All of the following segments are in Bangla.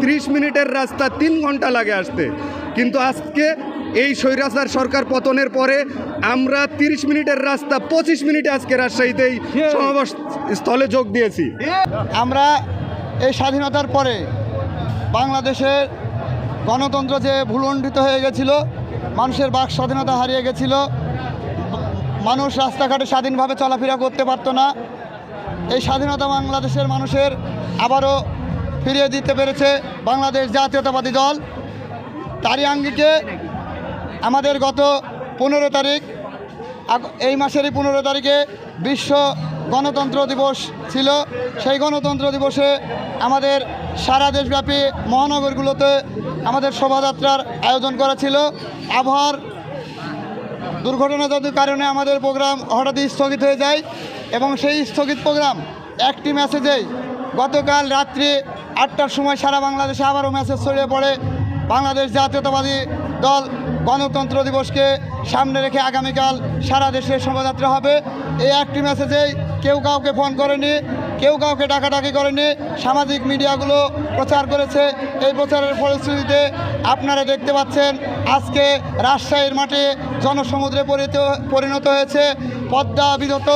ত্রিশ মিনিটের রাস্তা তিন ঘণ্টা লাগে আসতে। কিন্তু আজকে এই স্বৈরাচার সরকার পতনের পরে আমরা তিরিশ মিনিটের রাস্তা পঁচিশ মিনিটে আজকে রাজশাহীতেই সমাবেশ স্থলে যোগ দিয়েছি। আমরা এই স্বাধীনতার পরে বাংলাদেশের গণতন্ত্র যে ভুলণ্ডিত হয়ে গেছিল মানুষের বাক স্বাধীনতা হারিয়ে গেছিল মানুষ রাস্তাঘাটে স্বাধীনভাবে চলাফেরা করতে পারতো না এই স্বাধীনতা বাংলাদেশের মানুষের আবারও ফিরিয়ে দিতে পেরেছে বাংলাদেশ জাতীয়তাবাদী দল। তারই আঙ্গিকে আমাদের গত পনেরো তারিখ এই মাসেরই পনেরো তারিখে বিশ্ব গণতন্ত্র দিবস ছিল। সেই গণতন্ত্র দিবসে আমাদের সারা দেশব্যাপী মহানগরগুলোতে আমাদের শোভাযাত্রার আয়োজন করা ছিল। আবহাওয়ার দুর্ঘটনাজনিত কারণে আমাদের প্রোগ্রাম হঠাৎই স্থগিত হয়ে যায় এবং সেই স্থগিত প্রোগ্রাম একটি মেসেজেই গতকাল রাত্রি আটটার সময় সারা বাংলাদেশে আবারও মেসেজ ছড়িয়ে পড়ে। বাংলাদেশ জাতীয়তাবাদী দল গণতন্ত্র দিবসকে সামনে রেখে আগামীকাল সারা দেশে শোভাযাত্রা হবে। এই একটি মেসেজেই কেউ কাউকে ফোন করেনি, কেউ কাউকে ডাকাডাকি করেনি। সামাজিক মিডিয়াগুলো প্রচার করেছে। এই প্রচারের ফলশ্রুতিতে আপনারা দেখতে পাচ্ছেন, আজকে রাজশাহীর মাঠে জনসমুদ্রে পরিণত হয়েছে পদ্মা বিধত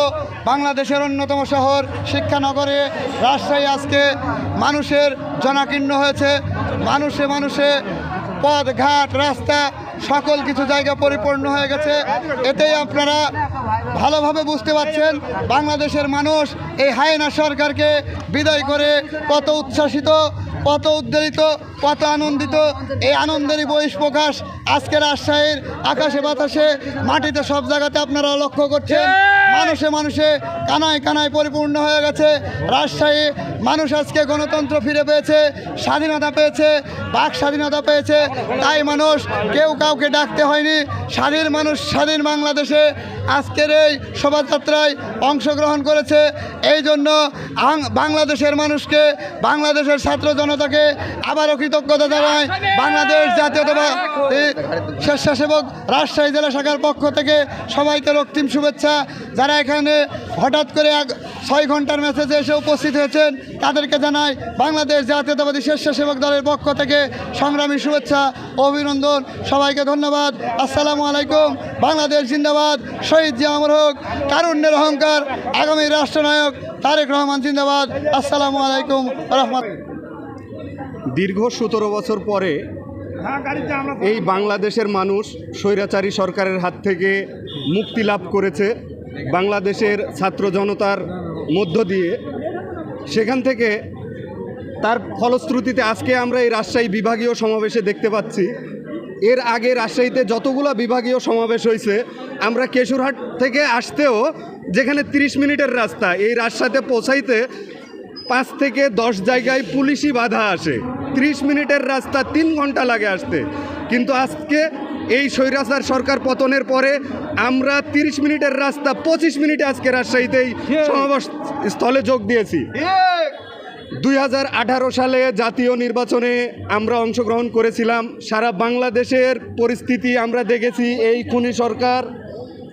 বাংলাদেশের অন্যতম শহর শিক্ষানগরে। রাজশাহী আজকে মানুষের জনাকীর্ণ হয়েছে। মানুষে মানুষে পথ, ঘাট, রাস্তা, সকল কিছু জায়গা পরিপূর্ণ হয়ে গেছে। এতেই আপনারা ভালোভাবে বুঝতে পারছেন, বাংলাদেশের মানুষ এই হায়না সরকারকে বিদায় করে কত উচ্ছ্বাসিত, কত উদ্বেলিত, কত আনন্দিত। এই আনন্দেরই বহিষ্প্রকাশ আজকে রাজশাহীর আকাশে বাতাসে, মাটিতে সব জায়গাতে আপনারা লক্ষ্য করছেন। মানুষে মানুষে কানায় কানায় পরিপূর্ণ হয়ে গেছে। রাজশাহী মানুষ আজকে গণতন্ত্র ফিরে পেয়েছে, স্বাধীনতা পেয়েছে, বাক স্বাধীনতা পেয়েছে। তাই মানুষ কেউ কাউকে ডাকতে হয়নি। স্বাধীন মানুষ স্বাধীন বাংলাদেশে আজকের এই শোভাযাত্রায় অংশগ্রহণ করেছে। এই জন্য বাংলাদেশের মানুষকে, বাংলাদেশের ছাত্র জনতাকে আবারও কৃতজ্ঞতা জানায় বাংলাদেশ জাতীয়তাবাদী স্বেচ্ছাসেবক রাজশাহী জেলা শাখার পক্ষ থেকে সবাইকে রক্তিম শুভেচ্ছা যারা এখানে হঠাৎ করে এক ছয় ঘণ্টার মেসেজে এসে উপস্থিত হয়েছেন, তাদেরকে জানাই বাংলাদেশ জাতীয়তাবাদী স্বেচ্ছাসেবক দলের পক্ষ থেকে সংগ্রামী শুভেচ্ছা অভিনন্দন। সবাইকে ধন্যবাদ। আসসালামু আলাইকুম। বাংলাদেশ জিন্দাবাদ। শহীদ জিয়া অমর হোক, কারুণ্যের অহংকার, আগামী রাষ্ট্রনায়ক তারেক রহমান জিন্দাবাদ। আসসালামু আলাইকুম রহমান দীর্ঘ সতেরো বছর পরে এই বাংলাদেশের মানুষ স্বৈরাচারী সরকারের হাত থেকে মুক্তি লাভ করেছে। বাংলাদেশের ছাত্র জনতার মধ্য দিয়ে সেখান থেকে তার ফলশ্রুতিতে আজকে আমরা এই রাজশাহী বিভাগীয় সমাবেশে দেখতে পাচ্ছি। এর আগে রাজশাহীতে যতগুলো বিভাগীয় সমাবেশ হয়েছে, আমরা কেশুরহাট থেকে আসতেও যেখানে 30 মিনিটের রাস্তা, এই রাস্তাতে পৌঁছাইতে পাঁচ থেকে দশ জায়গায় পুলিশি বাধা আসে। 30 মিনিটের রাস্তা তিন ঘণ্টা লাগে আসতে। কিন্তু আজকে এই স্বৈরাচার সরকার পতনের পরে আমরা 30 মিনিটের রাস্তা পঁচিশ মিনিটে আজকে রাজশাহীতেই সমাবেশ স্থলে যোগ দিয়েছি। দুই হাজার আঠারো সালে জাতীয় নির্বাচনে আমরা অংশগ্রহণ করেছিলাম। সারা বাংলাদেশের পরিস্থিতি আমরা দেখেছি এই খুনি সরকার।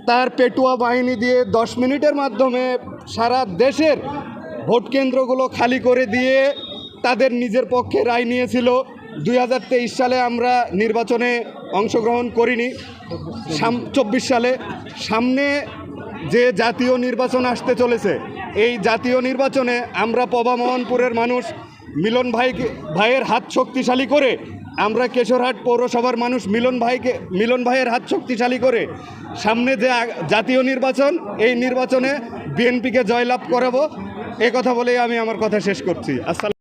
তার পেটুয়া বাহিনী দিয়ে দশ মিনিটের মাধ্যমে সারা দেশের ভোট কেন্দ্রগুলো খালি করে দিয়ে তাদের নিজের পক্ষে রায় নিয়েছিল। দুই হাজার তেইশ সালে আমরা নির্বাচনে অংশগ্রহণ করিনি। চব্বিশ সালে। সামনে যে জাতীয় নির্বাচন আসতে চলেছে, এই জাতীয় নির্বাচনে আমরা পবা মোহনপুরের মানুষ, মিলন ভাইকে, ভাইয়ের হাত শক্তিশালী করে আমরা কেশরহাট পৌরসভার মানুষ, মিলন ভাইকে, মিলন ভাইয়ের হাত শক্তিশালী করে সামনে যে জাতীয় নির্বাচন, এই নির্বাচনে বিএনপিকে জয়লাভ করাবো। এ কথা বলেই আমি আমার কথা শেষ করছি। আসসালাম